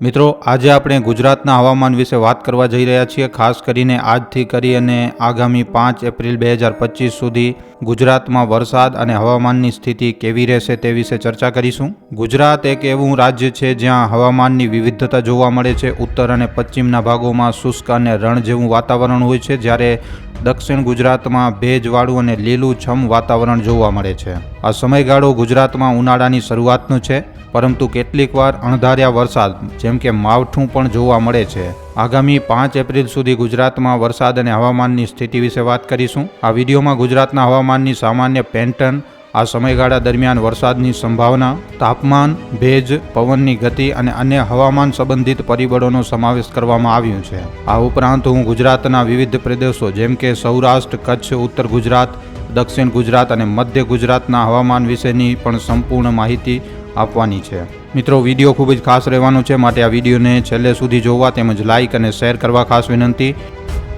મિત્રો, આજે આપણે ગુજરાતના હવામાન વિશે વાત કરવા જઈ રહ્યા છીએ, ખાસ કરીને આજથી કરી અને આગામી પાંચ એપ્રિલ બે હજાર પચીસ સુધી ગુજરાતમાં વરસાદ અને હવામાનની સ્થિતિ કેવી રહેશે તે વિશે ચર્ચા કરીશું. ગુજરાત એક એવું રાજ્ય છે જ્યાં હવામાનની વિવિધતા જોવા મળે છે. ઉત્તર અને પશ્ચિમના ભાગોમાં શુષ્ક અને રણ જેવું વાતાવરણ હોય છે. જ્યારે દક્ષિણ ગુજરાતમાં ભેજવાળું અને લીલુંછમ વાતાવરણ જોવા મળે છે. આ સમયગાળો ગુજરાતમાં ઉનાળાની શરૂઆતનો છે, પરંતુ કેટલીકવાર અણધાર્યા વરસાદ, જેમ કે માવઠું પણ જોવા મળે છે. આગામી પાંચ એપ્રિલ સુધી ગુજરાતમાં વરસાદ અને હવામાનની સ્થિતિ વિશે વાત કરીશું. આ વિડીયોમાં ગુજરાતના હવામાનની સામાન્ય પેન્ટર્ન આ સમયગાળા દરમિયાન વરસાદની સંભાવના, તાપમાન, ભેજ, પવનની ગતિ અને અન્ય હવામાન સંબંધિત પરિબળોનો સમાવેશ કરવામાં આવ્યું છે. આ ઉપરાંત હું ગુજરાતના વિવિધ પ્રદેશો જેમ કે સૌરાષ્ટ્ર, કચ્છ, ઉત્તર ગુજરાત, દક્ષિણ ગુજરાત અને મધ્ય ગુજરાતના હવામાન વિશેની પણ સંપૂર્ણ માહિતી આપવાની છે. મિત્રો, વીડિયો ખૂબ જ ખાસ રહેવાનો છે. માટે આ વિડીયોને છેલ્લે સુધી જોવા તેમજ લાઇક અને શેર કરવા ખાસ વિનંતી.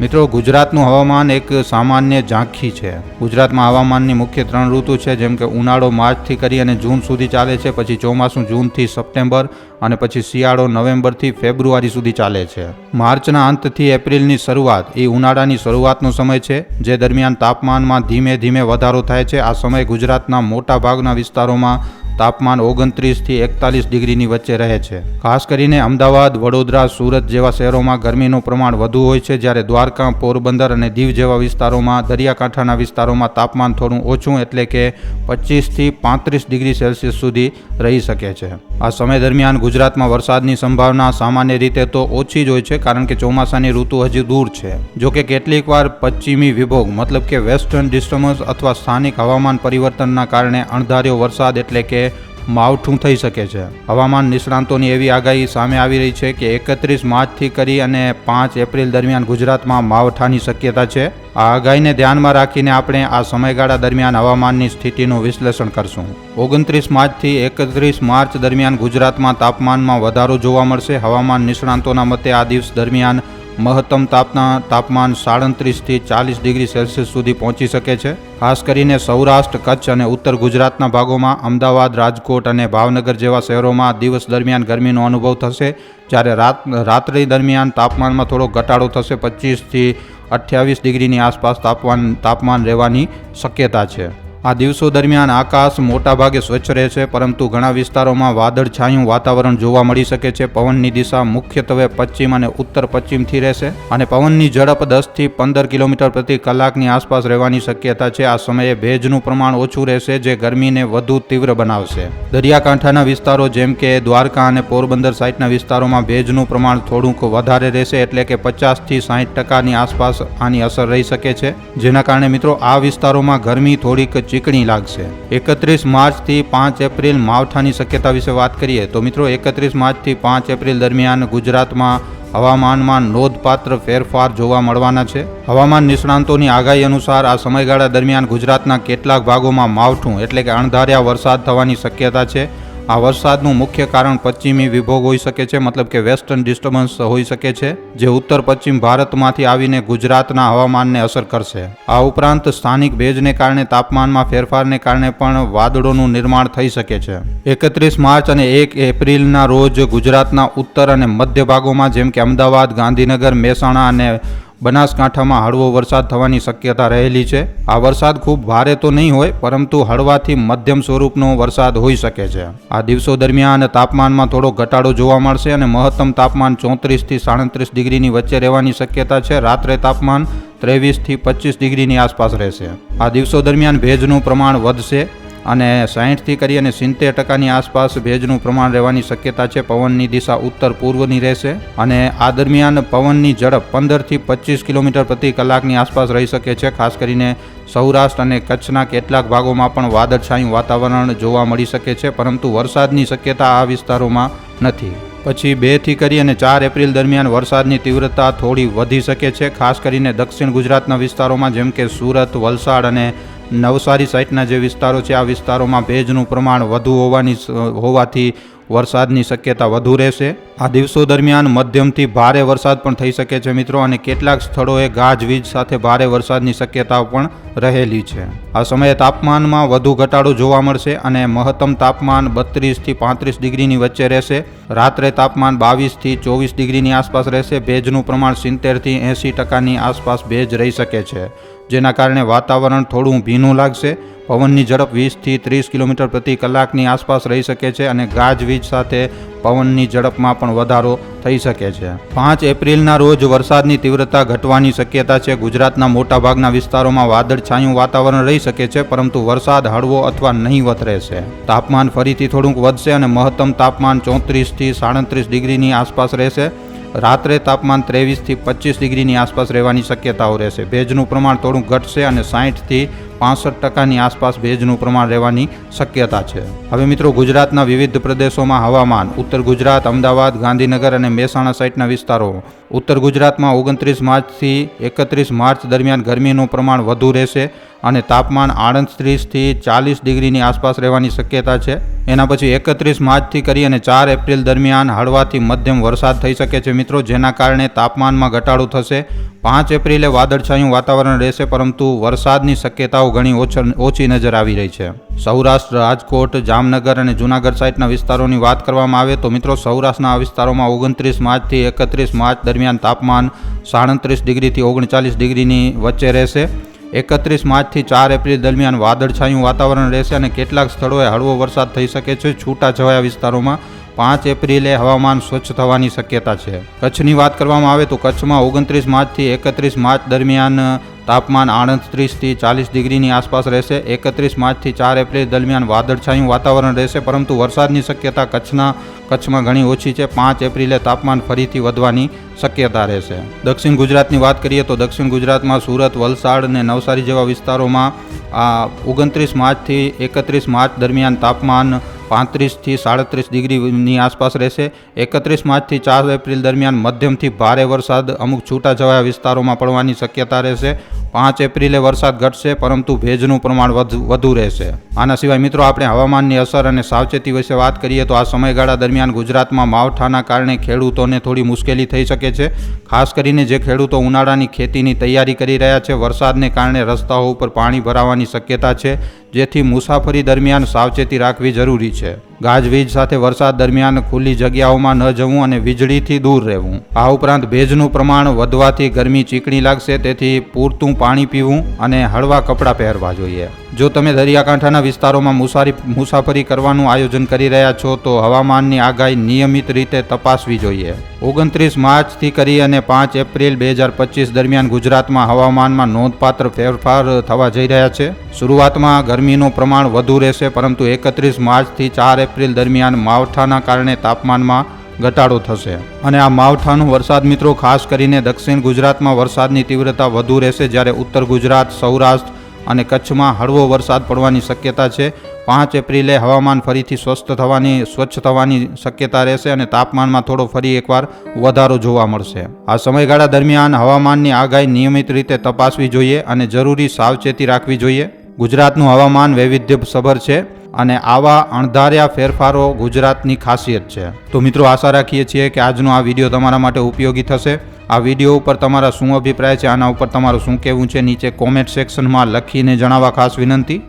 મિત્રો, ગુજરાતનું હવામાન એક સામાન્ય ઝાંખી છે. ગુજરાતમાં હવામાનની મુખ્ય ત્રણ ઋતુ છે, જેમ કે ઉનાળો માર્ચથી કરી અને જૂન સુધી ચાલે છે, પછી ચોમાસું જૂનથી સપ્ટેમ્બર અને પછી શિયાળો નવેમ્બરથી ફેબ્રુઆરી સુધી ચાલે છે. માર્ચના અંતથી એપ્રિલની શરૂઆત એ ઉનાળાની શરૂઆતનો સમય છે, જે દરમિયાન તાપમાનમાં ધીમે ધીમે વધારો થાય છે. આ સમય ગુજરાતના મોટા ભાગના વિસ્તારોમાં તાપમાન ઓગણત્રીસથી એકતાલીસ ડિગ્રીની વચ્ચે રહે છે. ખાસ કરીને અમદાવાદ, વડોદરા, સુરત જેવા શહેરોમાં ગરમીનું પ્રમાણ વધુ હોય છે જ્યારે દ્વારકા, પોરબંદર અને દીવ જેવા વિસ્તારોમાં, દરિયાકાંઠાના વિસ્તારોમાં તાપમાન થોડું ઓછું એટલે કે પચીસથી પાંત્રીસ ડિગ્રી સેલ્સિયસ સુધી રહી શકે છે. આ સમય દરમિયાન ગુજરાતમાં વરસાદની સંભાવના સામાન્ય રીતે તો ઓછી જ હોય છે કારણ કે ચોમાસાની ઋતુ હજી દૂર છે. જોકે કેટલીકવાર કેટલીક વાર પશ્ચિમી વિભોગ મતલબ કે વેસ્ટર્ન ડિસ્ટર્બન્સ અથવા સ્થાનિક હવામાન પરિવર્તનના કારણે અણધાર્યો વરસાદ એટલે કે માવઠું થઈ શકે છે. હવામાન નિષ્ણાંતોની એવી આગાહી સામે આવી રહી છે કે એકત્રીસ માર્ચથી કરી અને પાંચ એપ્રિલ દરમિયાન ગુજરાતમાં માવઠાની શક્યતા છે. આ આગાહીને ધ્યાનમાં રાખીને આપણે આ સમયગાળા દરમિયાન હવામાનની સ્થિતિનું વિશ્લેષણ કરશું. ઓગણત્રીસ માર્ચથી એકત્રીસ માર્ચ દરમિયાન ગુજરાતમાં તાપમાનમાં વધારો જોવા મળશે. હવામાન નિષ્ણાંતોના મતે આ દિવસ દરમિયાન મહત્તમ તાપના તાપમાન સાડત્રીસથી ચાલીસ ડિગ્રી સેલ્સિયસ સુધી પહોંચી શકે છે. ખાસ કરીને સૌરાષ્ટ્ર, કચ્છ અને ઉત્તર ગુજરાતના ભાગોમાં અમદાવાદ, રાજકોટ અને ભાવનગર જેવા શહેરોમાં દિવસ દરમિયાન ગરમીનો અનુભવ થશે, જ્યારે રાત, રાત્રિ દરમિયાન તાપમાનમાં થોડો ઘટાડો થશે. પચીસથી અઠ્યાવીસ ડિગ્રીની આસપાસ તાપમાન તાપમાન રહેવાની શક્યતા છે. આ દિવસો દરમિયાન આકાશ મોટાભાગે સ્વચ્છ રહેશે પરંતુ ઘણા વિસ્તારોમાં વાદળછાયું વાતાવરણ જોવા મળી શકે છે. પવનની દિશા મુખ્યત્વે પશ્ચિમ અને ઉત્તર પશ્ચિમથી રહેશે અને પવનની ઝડપ દસથી પંદર કિલોમીટર પ્રતિ કલાકની આસપાસ રહેવાની શક્યતા છે. આ સમયે ભેજનું પ્રમાણ ઓછું રહેશે, જે ગરમીને વધુ તીવ્ર બનાવશે. દરિયાકાંઠાના વિસ્તારો જેમ કે દ્વારકા અને પોરબંદર સાઇટના વિસ્તારોમાં ભેજનું પ્રમાણ થોડુંક વધારે રહેશે, એટલે કે પચાસથી સાહીઠ ટકાની આસપાસ આની અસર રહી શકે છે. જેના કારણે મિત્રો, આ વિસ્તારોમાં ગરમી થોડીક ચીકણી લાગશે. એકત્રીસ માર્ચથી પાંચ એપ્રિલ માવઠાની શક્યતા વિશે વાત કરીએ તો મિત્રો એકત્રીસ માર્ચથી પાંચ એપ્રિલ દરમિયાન ગુજરાતમાં હવામાનમાં નોંધપાત્ર ફેરફાર જોવા મળવાના છે. હવામાન નિષ્ણાંતોની આગાહી અનુસાર આ સમયગાળા દરમિયાન ગુજરાતના કેટલાક ભાગોમાં માવઠું એટલે કે અણધાર્યા વરસાદ થવાની શક્યતા છે. આ વરસાદનું મુખ્ય કારણ પશ્ચિમી વિભોગ હોઈ શકે છે, મતલબ કે વેસ્ટર્ન ડિસ્ટર્બન્સ હોઈ શકે છે, જે ઉત્તર પશ્ચિમ ભારતમાંથી આવીને ગુજરાતના હવામાનને અસર કરશે. આ ઉપરાંત સ્થાનિક ભેજને કારણે તાપમાનમાં ફેરફારને કારણે પણ વાદળોનું નિર્માણ થઈ શકે છે. એકત્રીસ માર્ચ અને એક એપ્રિલના રોજ ગુજરાતના ઉત્તર અને મધ્ય ભાગોમાં જેમ કે અમદાવાદ, ગાંધીનગર, મહેસાણા અને બનાસકાંઠામાં હળવો વરસાદ થવાની શક્યતા રહેલી છે. આ વરસાદ ખૂબ ભારે તો નહીં હોય, પરંતુ હળવાથી મધ્યમ સ્વરૂપનો વરસાદ હોઈ શકે છે. આ દિવસો દરમિયાન તાપમાનમાં થોડો ઘટાડો જોવા મળશે અને મહત્તમ તાપમાન ચોત્રીસથી સાડત્રીસ ડિગ્રીની વચ્ચે રહેવાની શક્યતા છે. રાત્રે તાપમાન ત્રેવીસથી પચીસ ડિગ્રીની આસપાસ રહેશે. આ દિવસો દરમિયાન ભેજનું પ્રમાણ વધશે. અને સાહીઠથી કરી અને સિત્તેર ટકાની આસપાસ ભેજનું પ્રમાણ રહેવાની શક્યતા છે. પવનની દિશા ઉત્તર પૂર્વની રહેશે અને આ દરમિયાન પવનની ઝડપ પંદરથી પચીસ કિલોમીટર પ્રતિ કલાકની આસપાસ રહી શકે છે. ખાસ કરીને સૌરાષ્ટ્ર અને કચ્છના કેટલાક ભાગોમાં પણ વાદળછાયું વાતાવરણ જોવા મળી શકે છે, પરંતુ વરસાદની શક્યતા આ વિસ્તારોમાં નથી. પછી બેથી કરી અને ચાર એપ્રિલ દરમિયાન વરસાદની તીવ્રતા થોડી વધી શકે છે, ખાસ કરીને દક્ષિણ ગુજરાતના વિસ્તારોમાં, જેમ કે સુરત, વલસાડ અને નવસારી સાઇટના જે વિસ્તારો છે, આ વિસ્તારોમાં ભેજનું પ્રમાણ વધુ હોવાની હોવાથી વરસાદની શક્યતા વધુ રહેશે. આ દિવસો દરમિયાન મધ્યમથી ભારે વરસાદ પણ થઈ શકે છે મિત્રો અને કેટલાક સ્થળોએ ગાજવીજ સાથે ભારે વરસાદની શક્યતાઓ પણ રહેલી છે. આ સમયે તાપમાનમાં વધુ ઘટાડો જોવા મળશે અને મહત્તમ તાપમાન બત્રીસથી પાંત્રીસ ડિગ્રીની વચ્ચે રહેશે. રાત્રે તાપમાન બાવીસથી ચોવીસ ડિગ્રીની આસપાસ રહેશે. ભેજનું પ્રમાણ સિત્તેરથી એંસી ટકાની આસપાસ ભેજ રહી શકે છે. જેના કારણે વાતાવરણ થોડું ભીનું લાગશે. પવનની ઝડપ વીસથી ત્રીસ કિલોમીટર પ્રતિ કલાકની આસપાસ રહી શકે છે અને ગાજવીજ સાથે પવનની ઝડપમાં પણ વધારો થઈ શકે છે. પાંચ એપ્રિલના રોજ વરસાદની તીવ્રતા ઘટવાની શક્યતા છે. ગુજરાતના મોટાભાગના વિસ્તારોમાં વાદળછાયું વાતાવરણ રહી શકે છે, પરંતુ વરસાદ હળવો અથવા નહીંવત રહેશે તાપમાન ફરીથી થોડુંક વધશે અને મહત્તમ તાપમાન ચોત્રીસથી સાડત્રીસ ડિગ્રીની આસપાસ રહેશે. રાત્રે તાપમાન ત્રેવીસથી પચીસ ડિગ્રીની આસપાસ રહેવાની શક્યતાઓ રહેશે. ભેજનું પ્રમાણ થોડું ઘટશે અને સાહીઠથી પાસઠ ટકાની આસપાસ ભેજનું પ્રમાણ રહેવાની શક્યતા છે. હવે મિત્રો, ગુજરાતના વિવિધ પ્રદેશોમાં હવામાન. ઉત્તર ગુજરાત, અમદાવાદ, ગાંધીનગર અને મહેસાણા સહિતના વિસ્તારો. ઉત્તર ગુજરાતમાં ઓગણત્રીસ માર્ચથી એકત્રીસ માર્ચ દરમિયાન ગરમીનું પ્રમાણ વધુ રહેશે. અને તાપમાન આડત્રીસથી ચાલીસ ડિગ્રીની આસપાસ રહેવાની શક્યતા છે. એના પછી એકત્રીસ માર્ચથી કરી અને ચાર એપ્રિલ દરમિયાન હળવાથી મધ્યમ વરસાદ થઈ શકે છે મિત્રો, જેના કારણે તાપમાનમાં ઘટાડો થશે. પાંચ એપ્રિલે વાદળછાયું વાતાવરણ રહેશે, પરંતુ વરસાદની શક્યતાઓ ઘણી ઓછ- નજર આવી રહી છે. સૌરાષ્ટ્ર, રાજકોટ, જામનગર અને જૂનાગઢ સાઇડના વિસ્તારોની વાત કરવામાં આવે તો મિત્રો, સૌરાષ્ટ્રના વિસ્તારોમાં ઓગણત્રીસ માર્ચથી એકત્રીસ માર્ચ દરમિયાન તાપમાન સાડત્રીસ ડિગ્રીથી ઓગણચાલીસ ડિગ્રીની વચ્ચે રહેશે. એકત્રીસ માર્ચથી ચાર એપ્રિલ દરમિયાન વાદળછાયું વાતાવરણ રહેશે અને કેટલાક સ્થળોએ હળવો વરસાદ થઈ શકે છે. છૂટાછવાયા વિસ્તારોમાં પાંચ એપ્રિલે હવામાન સ્વચ્છ થવાની શક્યતા છે. કચ્છની વાત કરવામાં આવે તો કચ્છમાં ઓગણત્રીસ માર્ચથી એકત્રીસ માર્ચ દરમિયાન તાપમાન આડત્રીસથી ચાલીસ ડિગ્રીની આસપાસ રહેશે. એકત્રીસ માર્ચથી ચાર એપ્રિલ દરમિયાન વાદળછાયું વાતાવરણ રહેશે, પરંતુ વરસાદની શક્યતા કચ્છના, કચ્છમાં ઘણી ઓછી છે. પાંચ એપ્રિલે તાપમાન ફરીથી વધવાની શક્યતા રહેશે. દક્ષિણ ગુજરાતની વાત કરીએ તો દક્ષિણ ગુજરાતમાં સુરત, વલસાડ અને નવસારી જેવા વિસ્તારોમાં આ ઓગણત્રીસ માર્ચથી એકત્રીસ માર્ચ દરમિયાન તાપમાન પાંત્રીસથી સાડત્રીસ ડિગ્રીની આસપાસ રહેશે. એકત્રીસ માર્ચથી ચાર એપ્રિલ દરમિયાન મધ્યમથી ભારે વરસાદ અમુક છૂટાછવાયા વિસ્તારોમાં પડવાની શક્યતા રહેશે. પાંચ એપ્રિલે વરસાદ ઘટશે, પરંતુ ભેજનું પ્રમાણ વધુ રહેશે. આના સિવાય મિત્રો, આપણે હવામાનની અસર અને સાવચેતી વિશે વાત કરીએ તો આ સમયગાળા દરમિયાન ગુજરાતમાં માવઠાના કારણે ખેડૂતોને થોડી મુશ્કેલી થઈ શકે છે. ખાસ કરીને જે ખેડૂતો ઉનાળાની ખેતીની તૈયારી કરી રહ્યા છે, વરસાદને કારણે રસ્તાઓ ઉપર પાણી ભરાવાની શક્યતા છે. જેથી મુસાફરી દરમિયાન સાવચેતી રાખવી જરૂરી છે. ગાજવીજ સાથે વરસાદ દરમિયાન ખુલ્લી જગ્યાઓમાં ન જવું અને વીજળીથી દૂર રહેવું. આ ઉપરાંત ભેજનું પ્રમાણ વધવાથી ગરમી ચીકણી લાગશે, તેથી પૂરતું પાણી પીવું અને હળવા કપડાં પહેરવા જોઈએ. જો તમે દરિયાકાંઠાના વિસ્તારોમાં મુસારી, મુસાફરી કરવાનું આયોજન કરી રહ્યા છો, તો હવામાનની આગાહી નિયમિત રીતે તપાસવી જોઈએ. ઓગણત્રીસ માર્ચથી કરી અને પાંચ એપ્રિલ બે હજાર પચીસ દરમિયાન ગુજરાતમાં હવામાનમાં નોંધપાત્ર ફેરફાર થવા જઈ રહ્યા છે. શરૂઆતમાં ગરમીનું પ્રમાણ વધુ રહેશે, પરંતુ એકત્રીસ માર્ચથી ચાર એપ્રિલ દરમિયાન માવઠાના કારણે તાપમાનમાં ઘટાડો થશે. અને આ માવઠાનું વરસાદ મિત્રો, ખાસ કરીને દક્ષિણ ગુજરાતમાં વરસાદની તીવ્રતા વધુ રહેશે જ્યારે ઉત્તર ગુજરાત, સૌરાષ્ટ્ર અને કચ્છમાં હળવો વરસાદ પડવાની શક્યતા છે. પાંચ એપ્રિલે હવામાન ફરીથી સ્વસ્થ થવાની, સ્વચ્છ થવાની શક્યતા રહેશે અને તાપમાનમાં થોડો ફરી એકવાર વધારો જોવા મળશે. આ સમયગાળા દરમિયાન હવામાનની આગાહી નિયમિત રીતે તપાસવી જોઈએ અને જરૂરી સાવચેતી રાખવી જોઈએ. ગુજરાતનું હવામાન વૈવિધ્યસભર છે અને આવા અણધાર્યા ફેરફારો ગુજરાતની ખાસિયત છે. તો મિત્રો, આશા રાખીએ છીએ કે આજનો આ વીડિયો તમારા માટે ઉપયોગી થશે. આ વીડિયો ઉપર તમારા શું અભિપ્રાય છે? આના ઉપર તમારું શું કહેવું છે? નીચે કોમેન્ટ સેક્શનમાં લખીને જણાવવા ખાસ વિનંતી.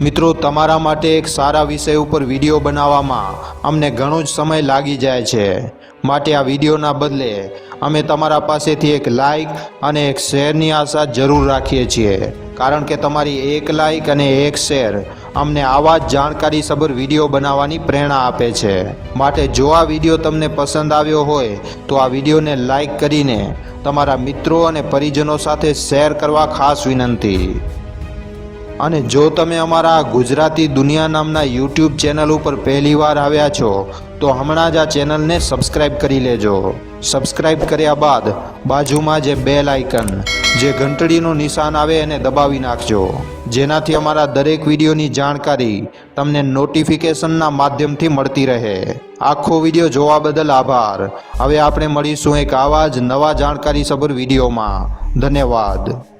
મિત્રો, તમારા માટે એક સારા વિષય ઉપર વીડિયો બનાવવામાં અમને ઘણો જ સમય લાગી જાય છે. માટે આ વિડીયોના બદલે અમે તમારા પાસેથી એક લાઇક અને એક શેરની આશા જરૂર રાખીએ છીએ. કારણ કે તમારી એક લાઇક અને એક શેર અમને આવા જ જાણકારીસભર વીડિયો બનાવવાની પ્રેરણા આપે છે. માટે જો આ વીડિયો તમને પસંદ આવ્યો હોય, તો આ વિડીયોને લાઈક કરીને તમારા મિત્રો અને પરિજનો સાથે શેર કરવા ખાસ વિનંતી. અને જો તમે અમારા ગુજરાતી દુનિયા નામના યુટ્યુબ ચેનલ ઉપર પહેલીવાર આવ્યા છો, તો હમણાં જ આ ચેનલને સબસ્ક્રાઇબ કરી લેજો. સબસ્ક્રાઇબ કર્યા બાદ બાજુમાં જે બેલ આઇકન, જે ઘંટડીનું નિશાન આવે એને દબાવી નાખજો. જેનાથી અમારા દરેક વિડીયોની જાણકારી તમને નોટિફિકેશનના માધ્યમથી મળતી રહે. આખો વીડિયો જોવા બદલ આભાર. હવે આપણે મળીશું એક આવા જ નવા જાણકારી સભર વિડીયોમાં. ધન્યવાદ.